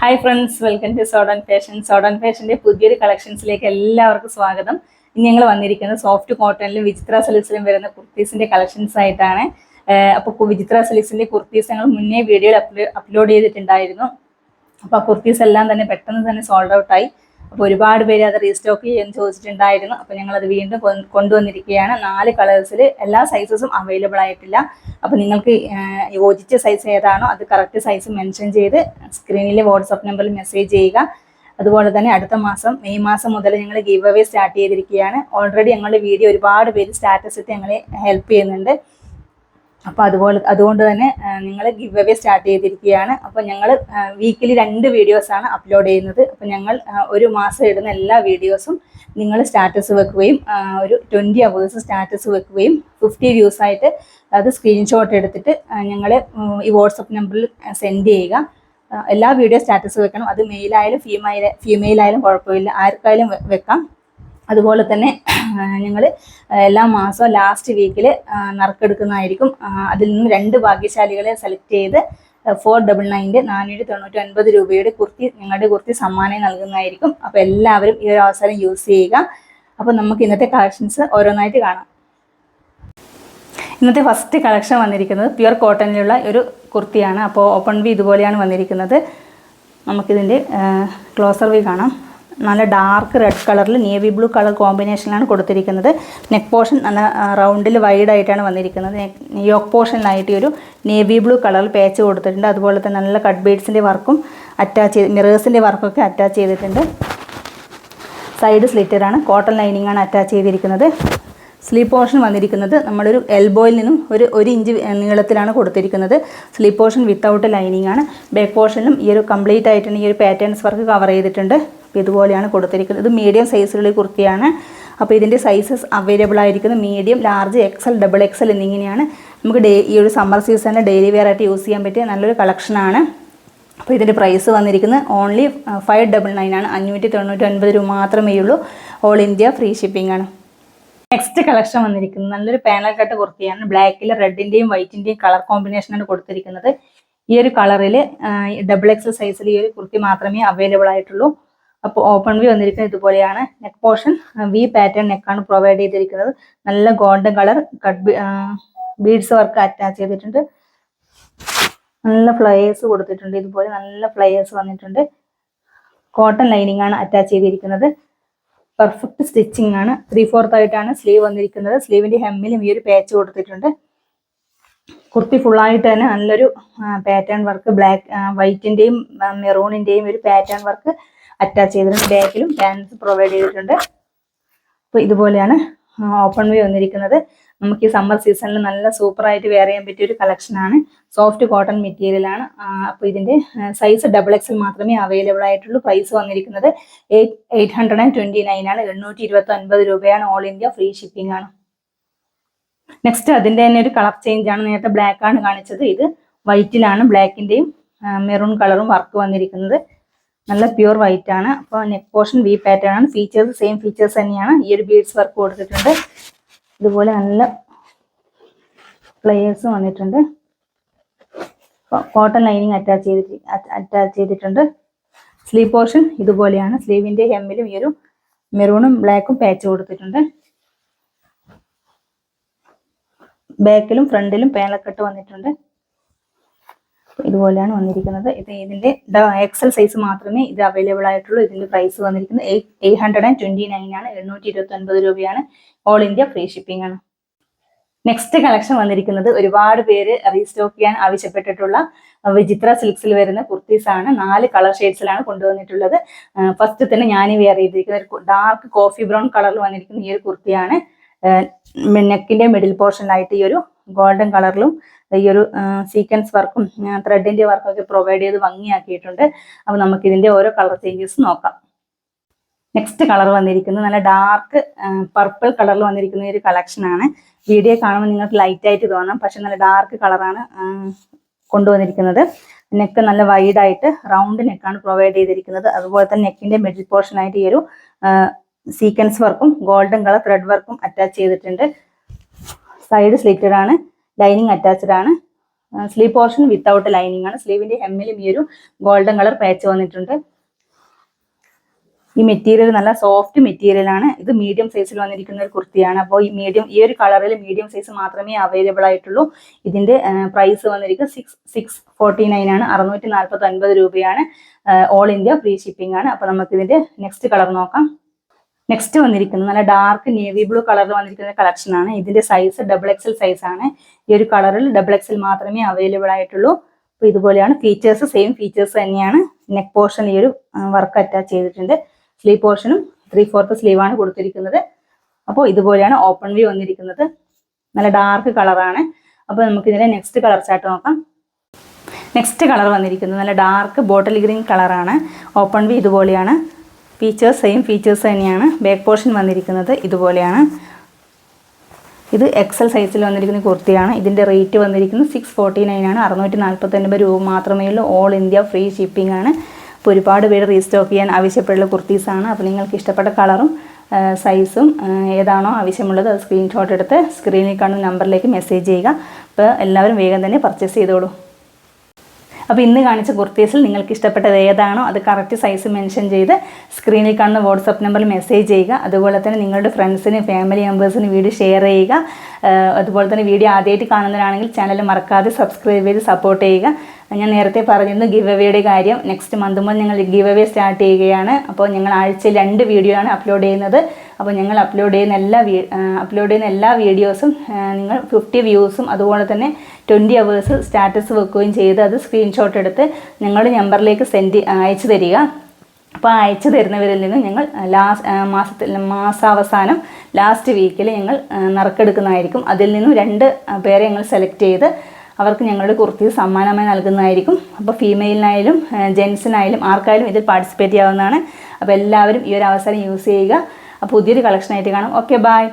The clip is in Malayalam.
Hi friends welcome to Soden fashion Soden ഫാഷന്റെ പുതിയൊരു കളക്ഷൻസിലേക്ക് എല്ലാവർക്കും സ്വാഗതം. ഇനി ഞങ്ങൾ വന്നിരിക്കുന്നത് സോഫ്റ്റ് കോട്ടണിലും വിചിത്ര സിലിക്സിലും വരുന്ന കുർത്തീസിന്റെ കളക്ഷൻസ് ആയിട്ടാണ്. അപ്പോൾ വിചിത്ര സിലിക്സിന്റെ കുർത്തീസ് ഞങ്ങൾ മുന്നേ വീഡിയോയിൽ അപ്ലോഡ് ചെയ്തിട്ടുണ്ടായിരുന്നു. അപ്പോൾ ആ കുർത്തീസ് എല്ലാം തന്നെ പെട്ടെന്ന് തന്നെ സോൾഡ് ഔട്ടായി അപ്പോൾ ഒരുപാട് പേര് അത് റീസ്റ്റോക്ക് ചെയ്യാൻ ചോദിച്ചിട്ടുണ്ടായിരുന്നു. അപ്പോൾ ഞങ്ങൾ അത് വീണ്ടും കൊണ്ടുവന്നിരിക്കുകയാണ്. നാല് കളേഴ്സിൽ എല്ലാ സൈസസും അവൈലബിൾ ആയിട്ടില്ല. അപ്പോൾ നിങ്ങൾക്ക് യോജിച്ച സൈസ് ഏതാണോ അത് കറക്റ്റ് സൈസ് മെൻഷൻ ചെയ്ത് സ്ക്രീനിലെ വാട്സപ്പ് നമ്പറിൽ മെസ്സേജ് ചെയ്യുക. അതുപോലെ തന്നെ അടുത്ത മാസം മെയ് മാസം മുതൽ ഞങ്ങൾ ഗീവ് അവേ സ്റ്റാർട്ട് ചെയ്തിരിക്കുകയാണ്. ഓൾറെഡി ഞങ്ങളുടെ വീഡിയോ ഒരുപാട് പേര് സ്റ്റാറ്റസ് ഇട്ട് ഞങ്ങളെ ഹെൽപ്പ് ചെയ്യുന്നുണ്ട്. അപ്പോൾ അതുപോലെ അതുകൊണ്ട് തന്നെ നിങ്ങൾ ഗിവ് അവേ സ്റ്റാർട്ട് ചെയ്തിരിക്കുകയാണ്. അപ്പോൾ ഞങ്ങൾ വീക്കിലി രണ്ട് വീഡിയോസാണ് അപ്ലോഡ് ചെയ്യുന്നത്. അപ്പോൾ ഞങ്ങൾ ഒരു മാസം ഇടുന്ന എല്ലാ വീഡിയോസും നിങ്ങൾ സ്റ്റാറ്റസ് വെക്കുകയും ഒരു ട്വന്റി അവേഴ്സ് സ്റ്റാറ്റസ് വെക്കുകയും ഫിഫ്റ്റി വ്യൂസ് ആയിട്ട് അത് സ്ക്രീൻഷോട്ട് എടുത്തിട്ട് ഞങ്ങൾ ഈ വാട്സപ്പ് നമ്പറിൽ സെൻഡ് ചെയ്യുക. എല്ലാ വീഡിയോ സ്റ്റാറ്റസ് വെക്കണം. അത് മെയിലായാലും ഫീമെയിൽ ആയാലും കുഴപ്പമില്ല. ആർക്കായാലും വെക്കാം. അതുപോലെ തന്നെ ഞങ്ങൾ എല്ലാ മാസവും ലാസ്റ്റ് വീക്കിൽ നറുക്കെടുക്കുന്നതായിരിക്കും. അതിൽ നിന്ന് രണ്ട് ഭാഗ്യശാലികളെ സെലക്ട് ചെയ്ത് ഫോർ ഡബിൾ നയന്റെ നാനൂറ്റി തൊണ്ണൂറ്റി ഒൻപത് രൂപയുടെ കുർത്തി നിങ്ങളുടെ കുർത്തി സമ്മാനം നൽകുന്നതായിരിക്കും. അപ്പോൾ എല്ലാവരും ഈ ഒരു അവസരം യൂസ് ചെയ്യുക. അപ്പോൾ നമുക്ക് ഇന്നത്തെ കളക്ഷൻസ് ഓരോന്നായിട്ട് കാണാം. ഇന്നത്തെ ഫസ്റ്റ് കളക്ഷൻ വന്നിരിക്കുന്നത് പ്യുർ കോട്ടണിലുള്ള ഒരു കുർത്തിയാണ്. അപ്പോൾ ഓപ്പൺ വി ഇതുപോലെയാണ് വന്നിരിക്കുന്നത്. നമുക്കിതിന്റെ ക്ലോസർ വി കാണാം. നല്ല ഡാർക്ക് റെഡ് കളറിൽ നേവി ബ്ലൂ കളർ കോമ്പിനേഷനിലാണ് കൊടുത്തിരിക്കുന്നത്. നെക്ക് പോർഷൻ നല്ല റൗണ്ടിൽ വൈഡ് ആയിട്ടാണ് വന്നിരിക്കുന്നത്. യോക്ക് പോർഷനിലായിട്ട് ഒരു നേവി ബ്ലൂ കളറിൽ പേച്ച് കൊടുത്തിട്ടുണ്ട്. അതുപോലെ തന്നെ നല്ല കട്ട് ബീഡ്സിന്റെ വർക്കും അറ്റാച്ച് ചെയ്ത് മിറേഴ്സിന്റെ വർക്കൊക്കെ അറ്റാച്ച് ചെയ്തിട്ടുണ്ട്. സൈഡ് സ്ലിറ്ററാണ് കോട്ടൺ ലൈനിങ് ആണ് അറ്റാച്ച് ചെയ്തിരിക്കുന്നത്. സ്ലീവ് പോർഷൻ വന്നിരിക്കുന്നത് നമ്മളൊരു എൽബോയിൽ നിന്നും ഒരു ഒരു ഇഞ്ച് നീളത്തിലാണ് കൊടുത്തിരിക്കുന്നത്. സ്ലീവ് പോർഷൻ വിത്തൗട്ട് ലൈനിങ് ആണ്. ബാക്ക് പോർഷനിലും ഈ ഒരു കംപ്ലീറ്റ് ആയിട്ടാണ് ഈ ഒരു പാറ്റേൺസ് വർക്ക് കവർ ചെയ്തിട്ടുണ്ട്. അപ്പോൾ ഇതുപോലെയാണ് കൊടുത്തിരിക്കുന്നത്. ഇത് മീഡിയം സൈസിലുള്ള കുർത്തിയാണ്. അപ്പോൾ ഇതിന്റെ സൈസസ് അവൈലബിൾ ആയിരിക്കുന്നത് medium large XL double XL എന്നിങ്ങനെയാണ്. നമുക്ക് ഡേ ഈ ഒരു സമ്മർ സീസണിൽ ഡെയിലി വെയർ ആയിട്ട് യൂസ് ചെയ്യാൻ പറ്റിയ നല്ലൊരു കളക്ഷനാണ് അപ്പോൾ ഇതിന്റെ പ്രൈസ് വന്നിരിക്കുന്നത് ഓൺലി ഫൈവ് ഡബിൾ നയൻ ആണ്. അഞ്ഞൂറ്റി തൊണ്ണൂറ്റി ഒൻപത് രൂപ മാത്രമേ ഉള്ളൂ. ഓൾ ഇന്ത്യ ഫ്രീ ഷിപ്പിംഗ് ആണ്. നെക്സ്റ്റ് കളക്ഷൻ വന്നിരിക്കുന്നത്. നല്ലൊരു പാനൽ കട്ട് കുർത്തിയാണ്. ബ്ലാക്കിൽ റെഡിന്റെയും വൈറ്റിന്റെയും കളർ കോമ്പിനേഷനാണ് കൊടുത്തിരിക്കുന്നത്. ഈ ഒരു കളറിൽ ഡബിൾ എക്സൽ സൈസിൽ ഈ ഒരു കുർത്തി മാത്രമേ അവൈലബിൾ ആയിട്ടുള്ളൂ. അപ്പോൾ ഓപ്പൺ വി വന്നിരിക്കുന്നത് ഇതുപോലെയാണ്. നെക്ക് പോർഷൻ വി പാറ്റേൺ നെക്കാണ് പ്രൊവൈഡ് ചെയ്തിരിക്കുന്നത്. നല്ല golden colour cut beads work attach ചെയ്തിട്ടുണ്ട്. നല്ല ഫ്ലയേഴ്സ് കൊടുത്തിട്ടുണ്ട് ഇതുപോലെ നല്ല ഫ്ലയേഴ്സ് വന്നിട്ടുണ്ട്. കോട്ടൺ ലൈനിങ് ആണ് അറ്റാച്ച് ചെയ്തിരിക്കുന്നത്. പെർഫെക്റ്റ് സ്റ്റിച്ചിങ് ആണ്. ത്രീ ഫോർത്ത് ആയിട്ടാണ് സ്ലീവ് വന്നിരിക്കുന്നത്. സ്ലീവിന്റെ ഹെമ്മിലും ഈ ഒരു പാച്ച് കൊടുത്തിട്ടുണ്ട്. കുർത്തി ഫുള്ളായിട്ട് തന്നെ നല്ലൊരു പാറ്റേൺ വർക്ക് ബ്ലാക്ക് വൈറ്റിന്റെയും മെറൂണിന്റെയും ഒരു പാറ്റേൺ വർക്ക് അറ്റാച്ച് ചെയ്തിട്ടുണ്ട് ബാക്കിലും പാൻസ് പ്രൊവൈഡ് ചെയ്തിട്ടുണ്ട്. അപ്പോൾ ഇതുപോലെയാണ് ഓപ്പൺ വേ വന്നിരിക്കുന്നത്. നമുക്ക് ഈ സമ്മർ സീസണിൽ നല്ല സൂപ്പറായിട്ട് വെയർ ചെയ്യാൻ പറ്റിയ ഒരു കളക്ഷനാണ് സോഫ്റ്റ് കോട്ടൺ മെറ്റീരിയലാണ് അപ്പോൾ ഇതിന്റെ സൈസ് ഡബിൾ എക്സൽ മാത്രമേ അവൈലബിൾ ആയിട്ടുള്ളൂ. പ്രൈസ് വന്നിരിക്കുന്നത് eight hundred and twenty nine ആണ്. എണ്ണൂറ്റി ഇരുപത്തി ഒൻപത് രൂപയാണ്. ഓൾ ഇന്ത്യ ഫ്രീ ഷിപ്പിംഗ് ആണ്. നെക്സ്റ്റ് അതിന്റെ തന്നെ ഒരു കളർ ചേഞ്ച് ആണ്. നേരത്തെ ബ്ലാക്ക് ആണ് കാണിച്ചത്. ഇത് വൈറ്റിലാണ് ബ്ലാക്കിന്റെയും മെറൂൺ കളറും വർക്ക് വന്നിരിക്കുന്നത്. നല്ല പ്യൂർ വൈറ്റ് ആണ്. അപ്പോൾ നെക്ക് പോർഷൻ വി പാറ്റേൺ ആണ്. ഫീച്ചേഴ്സ് സെയിം ഫീച്ചേഴ്സ് തന്നെയാണ്. ഈ ഒരു ബീഡ്സ് വർക്ക് കൊടുത്തിട്ടുണ്ട്. ഇതുപോലെ നല്ല പ്ലെയേഴ്സ് വന്നിട്ടുണ്ട്. കോട്ടൺ ലൈനിങ് അറ്റാച്ച് ചെയ്തിട്ട് അറ്റാച്ച് ചെയ്തിട്ടുണ്ട്. സ്ലീവ് പോർഷൻ ഇതുപോലെയാണ്. സ്ലീവിന്റെ ഹെമ്മിലും ഈ ഒരു മെറൂണും ബ്ലാക്കും പാച്ച് കൊടുത്തിട്ടുണ്ട്. ബാക്കിലും ഫ്രണ്ടിലും പേനലക്കെട്ട് വന്നിട്ടുണ്ട്. ഇതുപോലെയാണ് വന്നിരിക്കുന്നത്. ഇത് ഇതിന്റെ എക്സൽ സൈസ് മാത്രമേ ഇത് അവൈലബിൾ ആയിട്ടുള്ളൂ. ഇതിന്റെ പ്രൈസ് വന്നിരിക്കുന്നത് eight eight hundred and twenty nine ആണ്. എണ്ണൂറ്റി ഇരുപത്തി ഒൻപത് രൂപയാണ്. ഓൾ ഇന്ത്യ ഫ്രീ ഷിപ്പിംഗ് ആണ്. നെക്സ്റ്റ് കളക്ഷൻ വന്നിരിക്കുന്നത് ഒരുപാട് പേര് റീസ്റ്റോക്ക് ചെയ്യാൻ ആവശ്യപ്പെട്ടിട്ടുള്ള വിചിത്ര സിൽക്സിൽ വരുന്ന കുർത്തീസ് ആണ്. നാല് കളർ ഷെയ്ഡ്സിലാണ് കൊണ്ടുവന്നിട്ടുള്ളത്. ഫസ്റ്റ് തന്നെ ഞാൻ വെയർ ചെയ്തിരിക്കുന്ന ഒരു ഡാർക്ക് കോഫി ബ്രൗൺ കളറിൽ വന്നിരിക്കുന്ന ഈ ഒരു കുർത്തിയാണ് നെക്കിന്റെ മിഡിൽ പോർഷനിലായിട്ട് ഈ ഒരു ഗോൾഡൻ കളറിലും ഈ ഒരു സീക്വൻസ് വർക്കും ത്രെഡിന്റെ വർക്കും ഒക്കെ പ്രൊവൈഡ് ചെയ്ത് ഭംഗിയാക്കിയിട്ടുണ്ട്. അപ്പോൾ ഇതിന്റെ ഓരോ കളർ ചേഞ്ചസ് നോക്കാം. നെക്സ്റ്റ് കളർ വന്നിരിക്കുന്നത് നല്ല ഡാർക്ക് പർപ്പിൾ കളറിൽ വന്നിരിക്കുന്ന ഒരു ആണ്. വീഡിയോ കാണുമ്പോൾ നിങ്ങൾക്ക് ലൈറ്റ് ആയിട്ട് തോന്നാം. പക്ഷെ നല്ല ഡാർക്ക് കളറാണ് കൊണ്ടുവന്നിരിക്കുന്നത്. നെക്ക് നല്ല വൈഡ് ആയിട്ട് റൗണ്ട് നെക്കാണ് പ്രൊവൈഡ് ചെയ്തിരിക്കുന്നത്. അതുപോലെ തന്നെ നെക്കിന്റെ മിഡിൽ പോർഷൻ ആയിട്ട് ഈ ഒരു സീക്വൻസ് വർക്കും ഗോൾഡൻ കളർ ത്രെഡ് വർക്കും അറ്റാച്ച് ചെയ്തിട്ടുണ്ട്. സൈഡ് സ്ലിറ്റഡ് ആണ്. ലൈനിങ് അറ്റാച്ച്ഡ് ആണ്. സ്ലീവ് പോർഷൻ വിത്തൗട്ട് ലൈനിങ് ആണ്. സ്ലീവിന്റെ ഹെമ്മിലും ഈ ഒരു ഗോൾഡൻ കളർ പാച്ച് വന്നിട്ടുണ്ട്. ഈ മെറ്റീരിയൽ നല്ല സോഫ്റ്റ് മെറ്റീരിയൽ ആണ്. ഇത് മീഡിയം സൈസിൽ വന്നിരിക്കുന്ന ഒരു കുർത്തിയാണ്. അപ്പോൾ ഈ മീഡിയം ഈ ഒരു കളറിൽ മീഡിയം സൈസ് മാത്രമേ അവൈലബിൾ ആയിട്ടുള്ളൂ. ഇതിന്റെ പ്രൈസ് വന്നിരിക്കുന്നത് സിക്സ് സിക്സ് ഫോർട്ടി നയൻ ആണ്. അറുന്നൂറ്റി നാൽപ്പത്തി ഒൻപത് രൂപയാണ് ഓൾ ഇന്ത്യ ഫ്രീ ഷിപ്പിംഗ് ആണ്. അപ്പോൾ നമുക്ക് ഇതിന്റെ നെക്സ്റ്റ് കളർ നോക്കാം. നെക്സ്റ്റ് വന്നിരിക്കുന്നത് നല്ല ഡാർക്ക് നേവി ബ്ലൂ കളറിൽ വന്നിരിക്കുന്ന കളക്ഷൻ ആണ്. ഇതിന്റെ സൈസ് ഡബിൾ എക്സൽ സൈസ് ആണ്. ഈ ഒരു കളറിൽ ഡബിൾ എക്സൽ മാത്രമേ അവൈലബിൾ ആയിട്ടുള്ളൂ. അപ്പോൾ ഇതുപോലെയാണ് ഫീച്ചേഴ്സ് സെയിം ഫീച്ചേഴ്സ് തന്നെയാണ്. നെക്ക് പോർഷൻ ഈ ഒരു വർക്ക് അറ്റാച്ച് ചെയ്തിട്ടുണ്ട്. സ്ലീവ് പോർഷനും ത്രീ ഫോർത്ത് സ്ലീവ് ആണ് കൊടുത്തിരിക്കുന്നത്. അപ്പോൾ ഇതുപോലെയാണ് ഓപ്പൺ വ്യൂ വന്നിരിക്കുന്നത്. നല്ല ഡാർക്ക് കളറാണ് അപ്പോൾ നമുക്ക് ഇതിന്റെ നെക്സ്റ്റ് കളർ ചാർട്ട് നോക്കാം. നെക്സ്റ്റ് കളർ വന്നിരിക്കുന്നത് നല്ല ഡാർക്ക് ബോട്ടിൽ ഗ്രീൻ കളറാണ് ഓപ്പൺ വി ഇതുപോലെയാണ്. ഫീച്ചേഴ്സ് സെയിം ഫീച്ചേഴ്സ് തന്നെയാണ്. ബാക്ക് പോർഷൻ വന്നിരിക്കുന്നത് ഇതുപോലെയാണ്. ഇത് എക്സൽ സൈസിൽ വന്നിരിക്കുന്ന കുർത്തിയാണ്. ഇതിന്റെ റേറ്റ് വന്നിരിക്കുന്നത് സിക്സ് ഫോർട്ടി നയൻ ആണ്. അറുന്നൂറ്റി നാൽപ്പത്തൊൻപത് രൂപ മാത്രമേ ഉള്ളൂ. ഓൾ ഇന്ത്യ ഫ്രീ ഷിപ്പിംഗ് ആണ്. അപ്പോൾ ഒരുപാട് പേര് റീസ്റ്റോക്ക് ചെയ്യാൻ ആവശ്യപ്പെട്ടുള്ള കുർത്തീസാണ് അപ്പോൾ നിങ്ങൾക്ക് ഇഷ്ടപ്പെട്ട കളറും സൈസും ഏതാണോ ആവശ്യമുള്ളത് അത് സ്ക്രീൻഷോട്ട് എടുത്ത് സ്ക്രീനിൽ കാണുന്ന നമ്പറിലേക്ക് മെസ്സേജ് ചെയ്യുക. അപ്പോൾ എല്ലാവരും വേഗം തന്നെ പർച്ചേസ് ചെയ്തോളൂ. അപ്പോൾ ഇന്ന് കാണിച്ച കുർത്തീസിൽ നിങ്ങൾക്ക് ഇഷ്ടപ്പെട്ടത് ഏതാണോ അത് കറക്റ്റ് സൈസ് മെൻഷൻ ചെയ്ത് സ്ക്രീനിൽ കാണുന്ന വാട്സപ്പ് നമ്പറിൽ മെസ്സേജ് ചെയ്യുക. അതുപോലെ തന്നെ നിങ്ങളുടെ ഫ്രണ്ട്സിന് ഫാമിലി മെമ്പേഴ്സിന് വീഡിയോ ഷെയർ ചെയ്യുക. അതുപോലെ തന്നെ വീഡിയോ ആദ്യമായിട്ട് കാണുന്നവരാണെങ്കിൽ ചാനൽ മറക്കാതെ സബ്സ്ക്രൈബ് ചെയ്ത് സപ്പോർട്ട് ചെയ്യുക. ഞാൻ നേരത്തെ പറഞ്ഞിരുന്നു ഗിവ് അവേയുടെ കാര്യം. നെക്സ്റ്റ് മന്ത് മുതൽ ഞങ്ങൾ ഗിവ് അവേ സ്റ്റാർട്ട് ചെയ്യുകയാണ്. അപ്പോൾ ഞങ്ങൾ ആഴ്ചയിൽ രണ്ട് വീഡിയോ ആണ് അപ്ലോഡ് ചെയ്യുന്നത്. അപ്പോൾ ഞങ്ങൾ അപ്ലോഡ് ചെയ്യുന്ന എല്ലാ അപ്ലോഡ് ചെയ്യുന്ന എല്ലാ വീഡിയോസും നിങ്ങൾ ഫിഫ്റ്റി വ്യൂസും അതുപോലെ തന്നെ ട്വന്റി അവേഴ്സ് സ്റ്റാറ്റസ് വെക്കുകയും ചെയ്ത് അത് സ്ക്രീൻഷോട്ട് എടുത്ത് ഞങ്ങളുടെ നമ്പറിലേക്ക് സെൻഡ് അയച്ചു തരിക. അപ്പോൾ അയച്ചു തരുന്നവരിൽ നിന്ന് ഞങ്ങൾ ലാസ്റ്റ് മാസത്തിൽ മാസാവസാനം ലാസ്റ്റ് വീക്കിൽ ഞങ്ങൾ നറുക്കെടുക്കുന്നതായിരിക്കും. അതിൽ നിന്നും രണ്ട് പേരെ ഞങ്ങൾ സെലക്ട് ചെയ്ത് അവർക്ക് ഞങ്ങളുടെ കുർത്തി സമ്മാനമായി നൽകുന്നതായിരിക്കും. അപ്പോൾ ഫീമെയിലിനായാലും ജെൻസിനായാലും ആർക്കായാലും ഇതിൽ പാർട്ടിസിപ്പേറ്റ് ചെയ്യാവുന്നതാണ്. അപ്പോൾ എല്ലാവരും ഈ ഒരു അവസരം യൂസ് ചെയ്യുക. അപ്പോൾ പുതിയൊരു കളക്ഷനായിട്ട് കാണാം. Okay bye